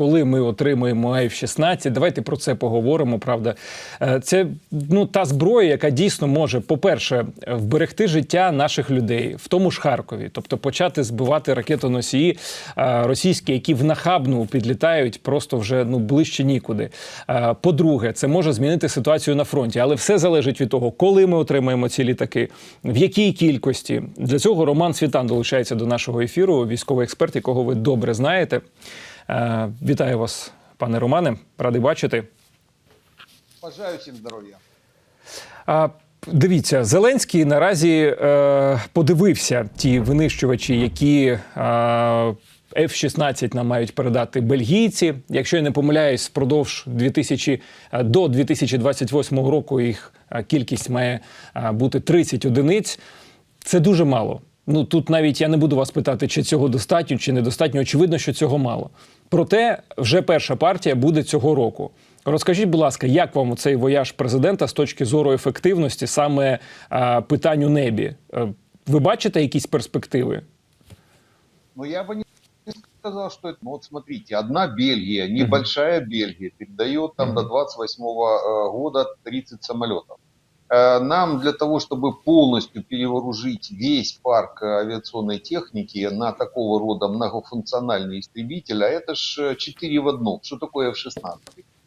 коли ми отримаємо F-16. Давайте про це поговоримо. Правда, Е, це ну та зброя, яка дійсно може, по-перше, вберегти життя наших людей в тому ж Харкові, тобто почати збивати ракетоносії е, російські, які в нахабну підлітають просто вже ну ближче нікуди. Е, По-друге, це може змінити ситуацію на фронті, але все залежить від того, коли ми отримаємо ці літаки, в якій кількості. Для цього Роман Світан долучається до нашого ефіру, військовий експерт, якого ви добре знаєте. Е, Вітаю вас, пане Романе, радий бачити. Бажаю всім здоров'я. Дивіться, Зеленський наразі е, подивився ті винищувачі, які е, F-16 нам мають передати бельгійці. Якщо я не помиляюсь, впродовж 2000, е, до 2028 року їх е, кількість має бути 30 одиниць. Це дуже мало. Ну тут навіть я не буду вас питати, чи цього достатньо, чи недостатньо. Очевидно, що цього мало. Проте вже перша партія буде цього року. Розкажіть, будь ласка, як вам цей вояж президента з точки зору ефективності саме а, питань у небі? Е, Ви бачите якісь перспективи? Но я бы не сказал, что это... Ну, вот смотрите, одна Бельгия, небольшая Бельгия, передает там до 28 э, года 30 самолетов. Э, Нам для того, чтобы полностью перевооружить весь парк э, авиационной техники на такого рода многофункциональный истребитель, а это ж 4 в одном. Что такое F-16?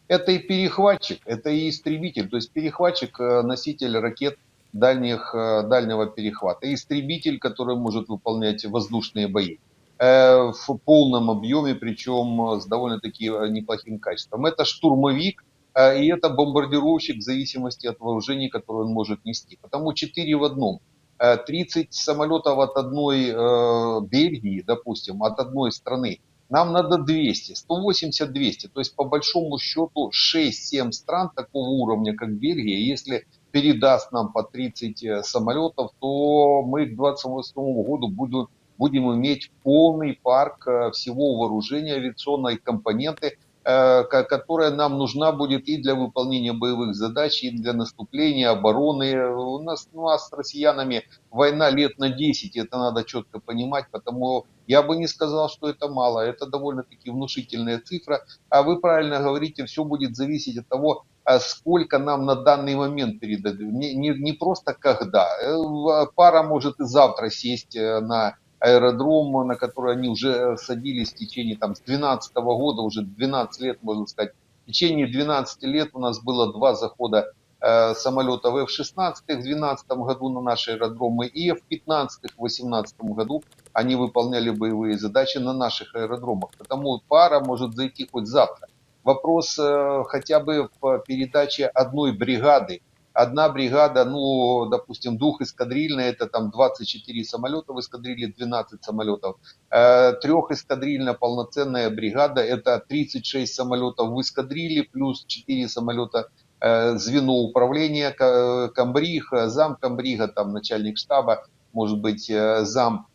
Это и перехватчик, это и истребитель, то есть перехватчик, э, носитель ракет дальних, э, дальнего перехвата, истребитель, который может выполнять воздушные бои э, в полном объеме, причем э, с довольно-таки э, неплохим качеством. Это штурмовик, э, и это бомбардировщик в зависимости от вооружений, которое он может нести. Потому 4 в одном. Э, 30 самолетов от одной э, Бельгии, допустим, от одной страны, нам надо 200, 180-200. То есть, по большому счету, 6-7 стран такого уровня, как Бельгия, если передаст нам по 30 э, самолетов, то мы к 2028 году будем, будем иметь полный парк э, всего вооружения, авиационной компоненты, э, ко- которая нам нужна будет и для выполнения боевых задач, и для наступления, обороны. У нас, у нас с россиянами война лет на 10, это надо четко понимать, потому я бы не сказал, что это мало, это довольно-таки внушительная цифра. А вы правильно говорите, все будет зависеть от того, а сколько нам на данный момент передадут. Не, не, не просто когда. Э, Пара может и завтра сесть э, на аэродром, на который они уже садились в течение там, с 2012 года, уже 12 лет, можно сказать. В течение 12 лет у нас было два захода э, самолетов F-16 в 2012 году на наши аэродромы и F-15 в 2018 году они выполняли боевые задачи на наших аэродромах. Потому пара может зайти хоть завтра. Вопрос э, хотя бы в передаче одной бригады. Одна бригада, ну, допустим, двухэскадрильная, это там 24 самолета в эскадрилье, 12 самолетов. Э, Трехэскадрильная полноценная бригада, это 36 самолетов в эскадрилье, плюс 4 самолета э, звено управления, комбриг, зам комбрига, там начальник штаба, может быть, э, зам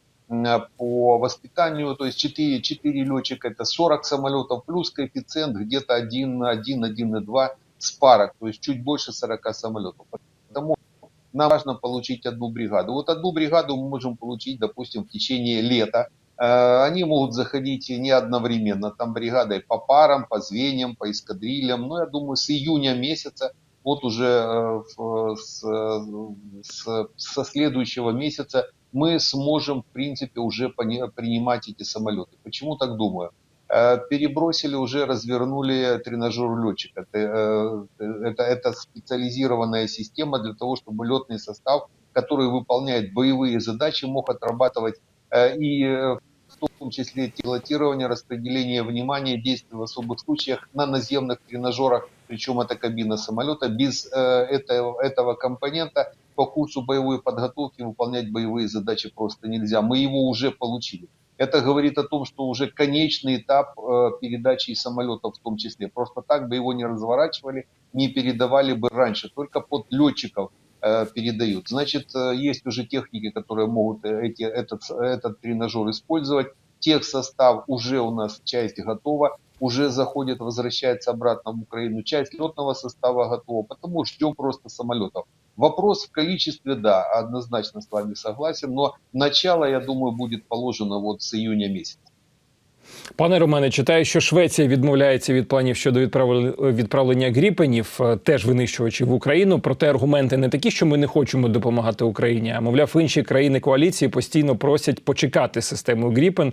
по воспитанию, то есть 4, 4 летчика, это 40 самолетов, плюс коэффициент где-то 1, 1, 1,2 спарок, то есть чуть больше 40 самолетов. Потому нам важно получить одну бригаду. Вот одну бригаду мы можем получить, допустим, в течение лета. Э, Они могут заходить не одновременно, там бригадой по парам, по звеньям, по эскадрильям. Но я думаю, с июня месяца, вот уже э, с, с- со следующего месяца мы сможем, в принципе, уже принимать эти самолеты. Почему так думаю? Э, Перебросили уже, развернули тренажер летчика. Это, э, это, это специализированная система для того, чтобы летный состав, который выполняет боевые задачи, мог отрабатывать э, и в том числе пилотирование, распределение внимания, действия в особых случаях на наземных тренажерах, причем это кабина самолета. Без этого, этого компонента по курсу боевой подготовки выполнять боевые задачи просто нельзя. Мы его уже получили. Это говорит о том, что уже конечный этап э, передачи самолетов в том числе. Просто так бы его не разворачивали, не передавали бы раньше. Только под летчиков э, передают. Значит, э, есть уже техники, которые могут эти, этот, этот тренажер использовать. Техсостав уже у нас часть готова, уже заходит, возвращается обратно в Украину. Часть летного состава готова, потому ждем просто самолетов. Вопрос в количестве, да, однозначно с вами согласен, но начало, я думаю, будет положено вот с июня месяца. Пане Романе, читаю, що Швеція відмовляється від планів щодо відправлення, гріпенів, е, теж винищувачів в Україну. Проте аргументи не такі, що ми не хочемо допомагати Україні. А мовляв, інші країни коаліції постійно просять почекати систему Гріпен.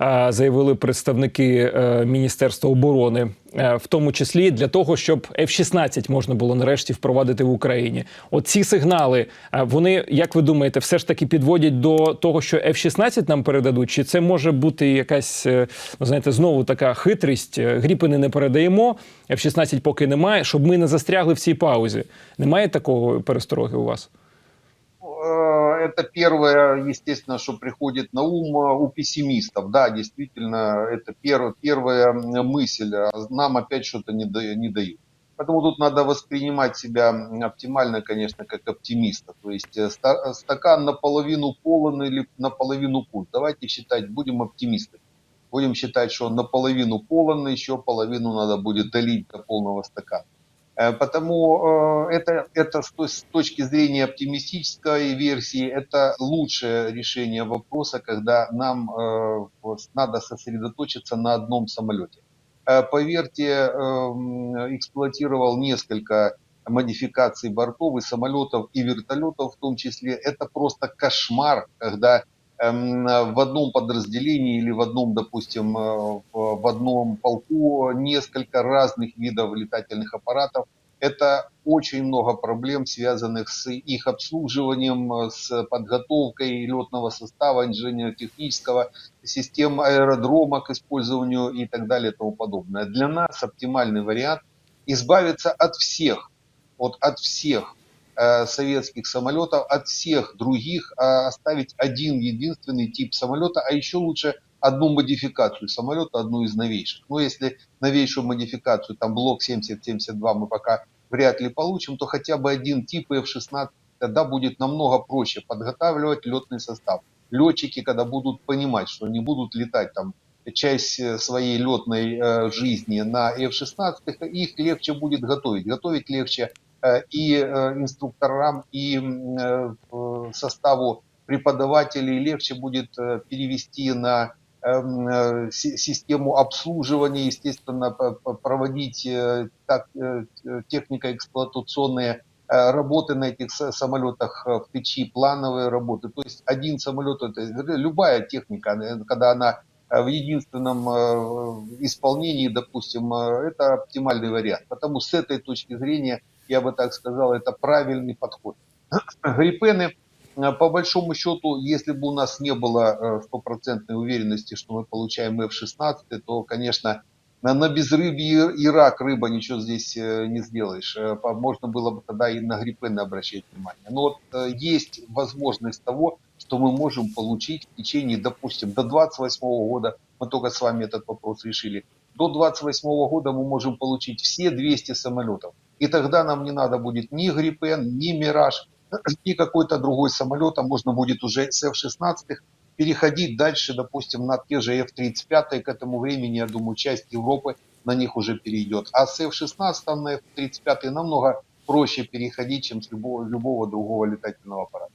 е, Заявили представники е, Міністерства оборони, в тому числі для того, щоб F-16 можна було нарешті впровадити в Україні. От ці сигнали, е, вони, як ви думаєте, все ж таки підводять до того, що F-16 нам передадуть? Чи це може бути якась, е, ну знаєте, знову така хитрість? Е, Гріпини не передаємо, F-16 поки немає, щоб ми не застрягли в цій паузі. Немає такого перестороги у вас? Э, Это первое, естественно, что приходит на ум э, у пессимистов. Да, действительно, это пер, первая мысль. а Нам опять что-то не, да- не дают. Поэтому тут надо воспринимать себя оптимально, конечно, как оптимиста. То есть э, ста- стакан наполовину полон или наполовину пуст. Давайте считать, будем оптимистами. Будем считать, что наполовину полон, еще половину надо будет долить до полного стакана. Э, Потому э, это, это с точки зрения оптимистической версии, это лучшее решение вопроса, когда нам э, надо сосредоточиться на одном самолете. Поверьте, э, м, эксплуатировал несколько модификаций бортов и самолетов, и вертолетов в том числе. Это просто кошмар, когда эм, в одном подразделении или в одном, допустим, э, в одном полку несколько разных видов летательных аппаратов. Это очень много проблем, связанных с их обслуживанием, с подготовкой летного состава, инженерно-технического, систем аэродрома к использованию и так далее и тому подобное. Для нас оптимальный вариант избавиться от всех, вот от всех советских самолетов, от всех других, а оставить один единственный тип самолета, а еще лучше одну модификацию самолета, одну из новейших. Но если новейшую модификацию, там блок 70-72 мы пока вряд ли получим, то хотя бы один тип F-16, тогда будет намного проще подготавливать летный состав. Летчики, когда будут понимать, что они будут летать там часть э, своей летной э, жизни на F-16, их легче будет готовить. Готовить легче э, и э, инструкторам, и э, э, составу преподавателей легче будет э, перевести на э, си- систему обслуживания, естественно, проводить э, так, э, э, технико-эксплуатационные э, работы на этих самолетах э, в ТЧИ, плановые работы. То есть один самолет, это любая техника, э, когда она э, в единственном э, исполнении, допустим, э, это оптимальный вариант. Потому с этой точки зрения, я бы так сказал, это правильный подход. Гриппены, э, по большому счету, если бы у нас не было э, стопроцентной уверенности, что мы получаем F-16, то, конечно, на, безрыбье и рак рыба ничего здесь э, не сделаешь. Можно было бы тогда и на гриппены обращать внимание. Но вот есть возможность того, что мы можем получить в течение, допустим, до 28 года, мы только с вами этот вопрос решили, до 28 года мы можем получить все 200 самолетов. И тогда нам не надо будет ни Гриппен, ни Мираж, ни какой-то другой самолет, а можно будет уже с F-16 переходить дальше, допустим, на те же F-35, к этому времени, я думаю, часть Европы на них уже перейдет. А с F-16 на F-35 намного проще переходить, чем с любого, любого другого летательного аппарата.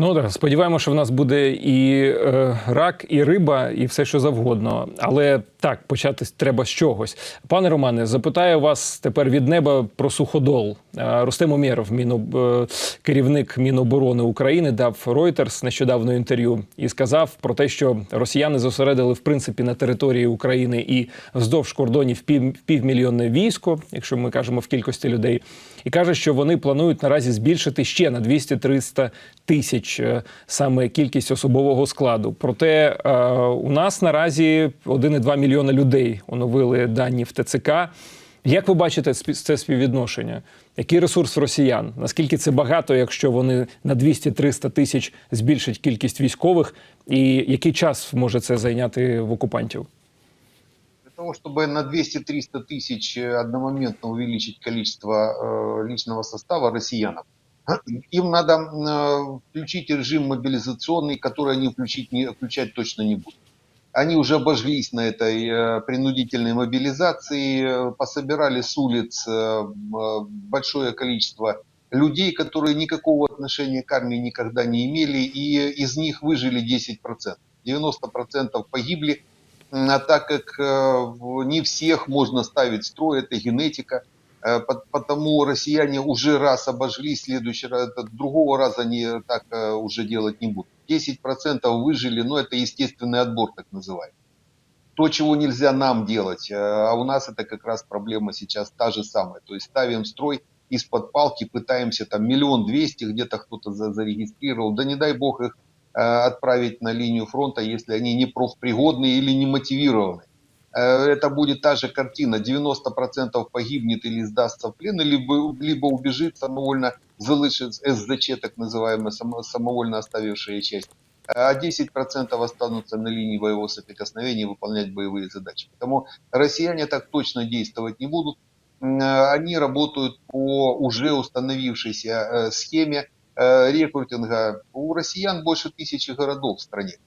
Ну так, сподіваємося, що в нас буде і е, рак, і риба, і все, що завгодно. Але так, почати треба з чогось. Пане Романе, запитаю вас тепер від неба про суходол. Е, Рустем Умєров, Міноб... е, керівник Міноборони України, дав Reuters нещодавно інтерв'ю і сказав про те, що росіяни зосередили в принципі на території України і вздовж кордонів пів... півмільйонне військо, якщо ми кажемо в кількості людей, і каже, що вони планують наразі збільшити ще на 200-300 тисяч е, саме кількість особового складу. Проте е, у нас наразі 1,2 мільйона людей оновили дані в ТЦК. Як ви бачите це співвідношення? Який ресурс росіян? Наскільки це багато, якщо вони на 200-300 тисяч збільшать кількість військових? І який час може це зайняти в окупантів? Того, чтобы на 200-300 тысяч э, одномоментно увеличить количество э, личного состава россиянам, им надо э, включить режим мобилизационный, который они включить не, включать точно не будут. Они уже обожглись на этой принудительной мобилизации, пособирали с улиц большое количество людей, которые никакого отношения к армии никогда не имели, и из них выжили 10%. 90% погибли, так как э, не всех можно ставить в строй, это генетика, Э, по- потому россияне уже раз обожглись, следующий раз, другого раза они так э, уже делать не будут. 10% выжили, но это естественный отбор, так называемый. То, чего нельзя нам делать, а у нас это как раз проблема сейчас та же самая. То есть ставим строй из-под палки, пытаемся там миллион двести, где-то кто-то за- зарегистрировал, да не дай бог их отправить на линию фронта, если они не профпригодные или не мотивированы. Э, Это будет та же картина. 90% погибнет или сдастся в плен, либо, либо убежит самовольно, залишит СЗЧ, так называемая, само- самовольно оставившая часть. А 10% останутся на линии боевого соприкосновения и выполнять боевые задачи. Потому россияне так точно действовать не будут. Э, Они работают по уже установившейся э, схеме э, рекрутинга. У россиян больше тысячи городов в стране.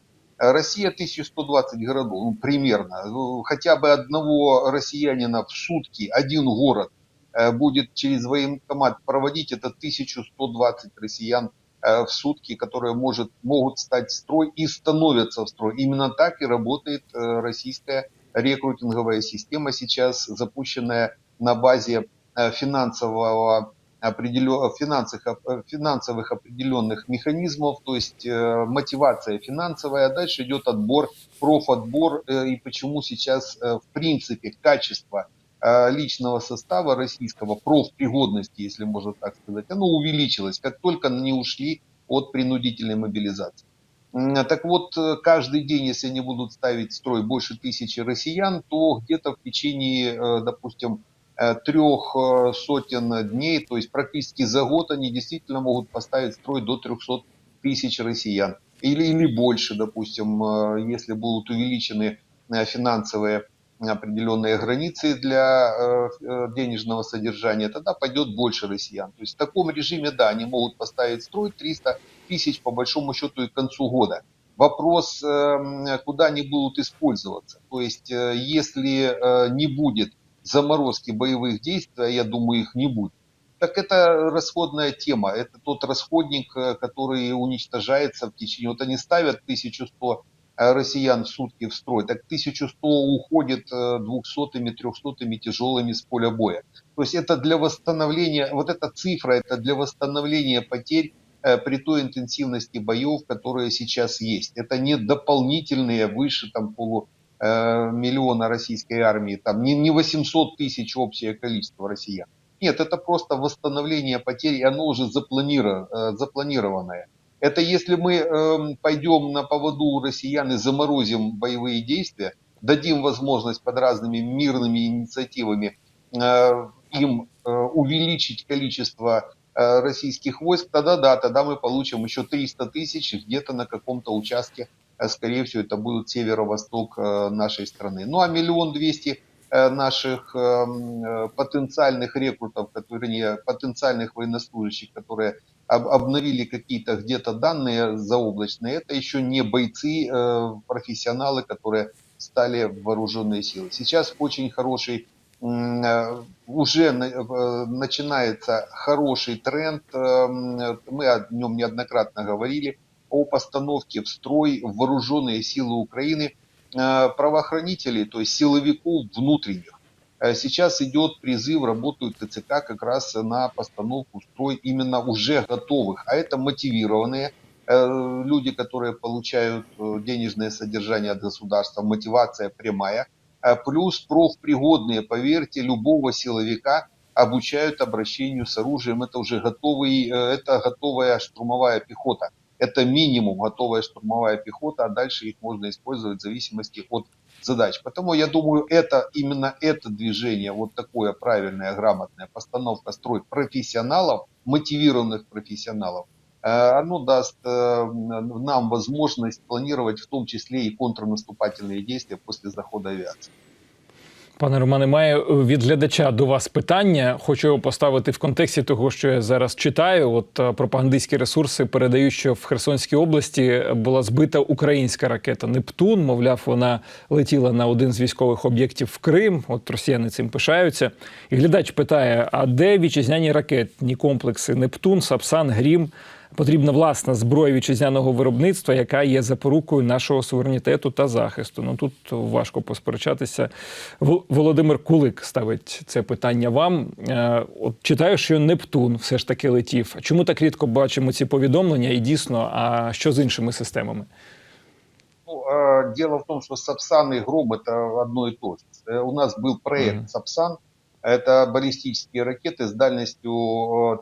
Э, Россия 1120 городов, ну, примерно. Ну, Хотя бы одного россиянина в сутки, один город э, будет через военкомат проводить, это 1120 россиян э, в сутки, которые может, могут стать в строй и становятся в строй. Именно так и работает э, российская рекрутинговая система сейчас, запущенная на базе э, финансового определен- финансовых, оп- финансовых определенных механизмов, то есть э, мотивация финансовая, а дальше идет отбор, профотбор, э, и почему сейчас э, в принципе качество э, личного состава российского, профпригодности, если можно так сказать, оно увеличилось, как только они ушли от принудительной мобилизации. М, Так вот, э, каждый день, если они будут ставить в строй больше тысячи россиян, то где-то в течение, э, допустим, э, трех э, сотен дней, то есть практически за год они действительно могут поставить строй до 300 тысяч россиян. Или, или больше, допустим, э, если будут увеличены э, финансовые определенные границы для э, э, денежного содержания, тогда пойдет больше россиян. То есть в таком режиме, да, они могут поставить строй 300 тысяч по большому счету и к концу года. Вопрос, э, куда они будут использоваться. То есть, э, если э, не будет заморозки боевых действий, а я думаю, их не будет, так это расходная тема. Это тот расходник, э, который уничтожается в течение... Вот они ставят 1100 э, россиян в сутки в строй, так 1100 уходит 200-ми, 300-ми тяжелыми с поля боя. То есть это для восстановления, вот эта цифра, это для восстановления потерь э, при той интенсивности боев, которые сейчас есть. Это не дополнительные выше там полу э, миллиона российской армии, там не, не 800 тысяч общее количество россиян. Нет, это просто восстановление потерь, и оно уже запланировано, э, запланированное. Это если мы э, пойдем на поводу россиян и заморозим боевые действия, дадим возможность под разными мирными инициативами э, им э, увеличить количество э, российских войск, тогда да, тогда мы получим еще 300 тысяч где-то на каком-то участке, э, скорее всего, это будет северо-восток э, нашей страны. Ну а миллион двести э, наших э, потенциальных рекрутов, которые, потенциальных военнослужащих, которые об- обновили какие-то где-то данные заоблачные, это еще не бойцы, профессионалы, которые стали вооруженные силы. Сейчас очень хороший уже на- начинается хороший тренд, мы о нем неоднократно говорили, о постановке в строй вооруженные силы Украины э, правоохранителей, то есть силовиков внутренних. Э, Сейчас идет призыв, работают ТЦК как раз на постановку строй именно уже готовых, а это мотивированные э, люди, которые получают денежное содержание от государства, мотивация прямая, плюс профпригодные, поверьте, любого силовика обучают обращению с оружием. Это уже готовый, это готовая штурмовая пехота. Это минимум готовая штурмовая пехота, а дальше их можно использовать в зависимости от задач. Потому я думаю, это именно это движение, вот такое правильное, грамотное, постановка строй профессионалов, мотивированных профессионалов, э, оно даст э, нам возможность планировать в том числе и контрнаступательные действия после захода авиации. Пане Романе, маю від глядача до вас питання. Хочу його поставити в контексті того, що я зараз читаю. От е, пропагандистські ресурси передають, що в Херсонській області була збита українська ракета Нептун. Мовляв, вона летіла на один з військових об'єктів в Крим. От росіяни цим пишаються. І глядач питає: а де вітчизняні ракетні комплекси Нептун, Сапсан, Грім? потрібна власна зброя вітчизняного виробництва, яка є запорукою нашого суверенітету та захисту. Ну тут важко посперечатися. Вол- Володимир Кулик ставить це питання вам. Е, От читаю, що Нептун все ж таки летів. Чому так рідко бачимо ці повідомлення? І дійсно, а що з іншими системами? Ну, э, дело в том, что Сапсан и Гром это одно и то же. Э, У нас был проект Мгм. Сапсан. Это баллистические ракеты с дальностью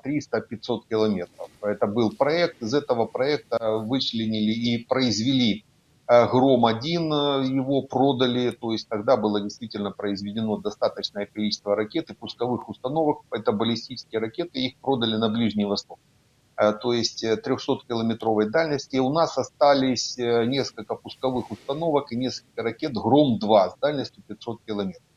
э, 300-500 километров. Это был проект. Из этого проекта вычленили и произвели э, Гром-1, э, его продали. То есть тогда было действительно произведено достаточное количество ракет и пусковых установок. Это баллистические ракеты, их продали на Ближний Восток. Э, то есть 300-километровой дальности. И у нас остались несколько пусковых установок и несколько ракет Гром-2 с дальностью 500 километров.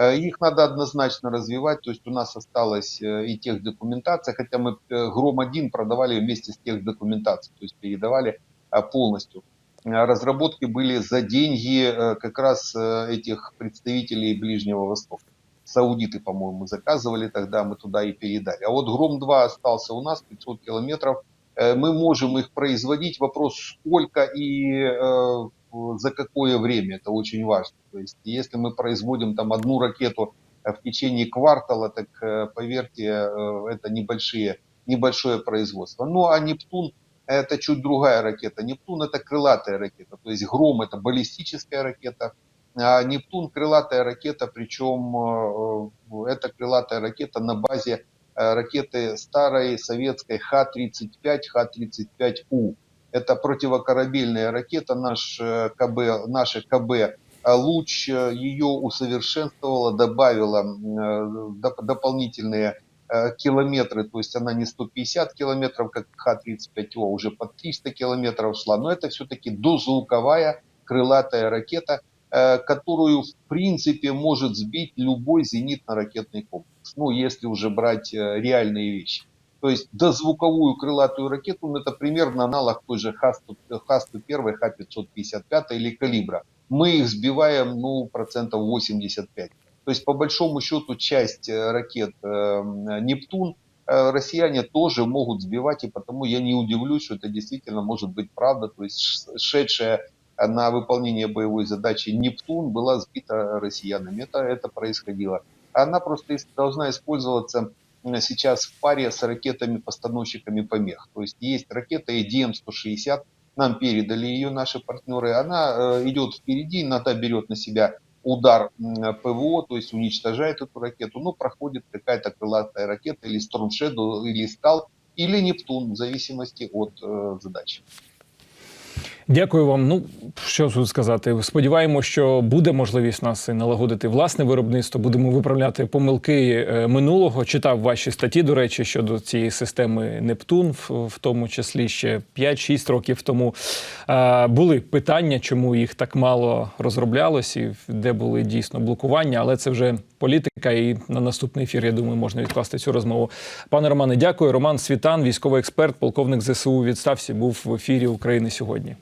Э, Их надо однозначно развивать, то есть у нас осталась э, и техдокументация, хотя мы э, Гром-1 продавали вместе с техдокументацией, то есть передавали полностью. Разработки были за деньги как раз этих представителей Ближнего Востока. Саудиты, по-моему, заказывали тогда, мы туда и передали. А вот Гром-2 остался у нас, 500 километров. Э, Мы можем их производить. Вопрос, сколько и э, за какое время, это очень важно. То есть, если мы производим там одну ракету э, в течение квартала, так поверьте, это небольшие, небольшое производство. Ну а Нептун это чуть другая ракета. Нептун это крылатая ракета. То есть Гром это баллистическая ракета, а Нептун крылатая ракета, причем это крылатая ракета на базе ракеты старой советской Х-35, Х-35У. Это противокорабельная ракета, наш э, КБ, наше КБ э, Луч э, ее усовершенствовала, добавила э, доп- дополнительные э, километры, то есть она не 150 километров, как Х-35О, уже под 300 километров шла, но это все-таки дозвуковая крылатая ракета, э, которую в принципе может сбить любой зенитно-ракетный комплекс, ну если уже брать э, реальные вещи. То есть дозвуковую крылатую ракету, ну, это примерно аналог той же Х-100 Х-101, Х-555 или калибра. Мы их сбиваем, ну, процентов 85. То есть, по большому счету, часть э, ракет э, «Нептун» э, россияне тоже могут сбивать, и потому я не удивлюсь, что это действительно может быть правда. То есть, шедшая на выполнение боевой задачи «Нептун» была сбита россиянами. Это, это происходило. Она просто должна использоваться сейчас в паре с ракетами-постановщиками помех. То есть есть ракета EDM-160, нам передали ее наши партнеры. Она э, идет впереди, иногда берет на себя удар ПВО, то есть уничтожает эту ракету, но проходит какая-то крылатая ракета или Storm Shadow, или Скал, или Нептун, в зависимости от э, задачи. Дякую вам. Ну що тут сказати? Сподіваємося, що буде можливість нас налагодити власне виробництво. Будемо виправляти помилки е, минулого. Читав ваші статті, до речі, щодо цієї системи Нептун, в, тому числі ще 5-6 років тому. Були питання, чому їх так мало розроблялось, і де були дійсно блокування, але це вже політика. І на наступний ефір, я думаю, можна відкласти цю розмову. Пане Романе, дякую. Роман Світан, військовий експерт, полковник ЗСУ відставці, був в ефірі України сьогодні.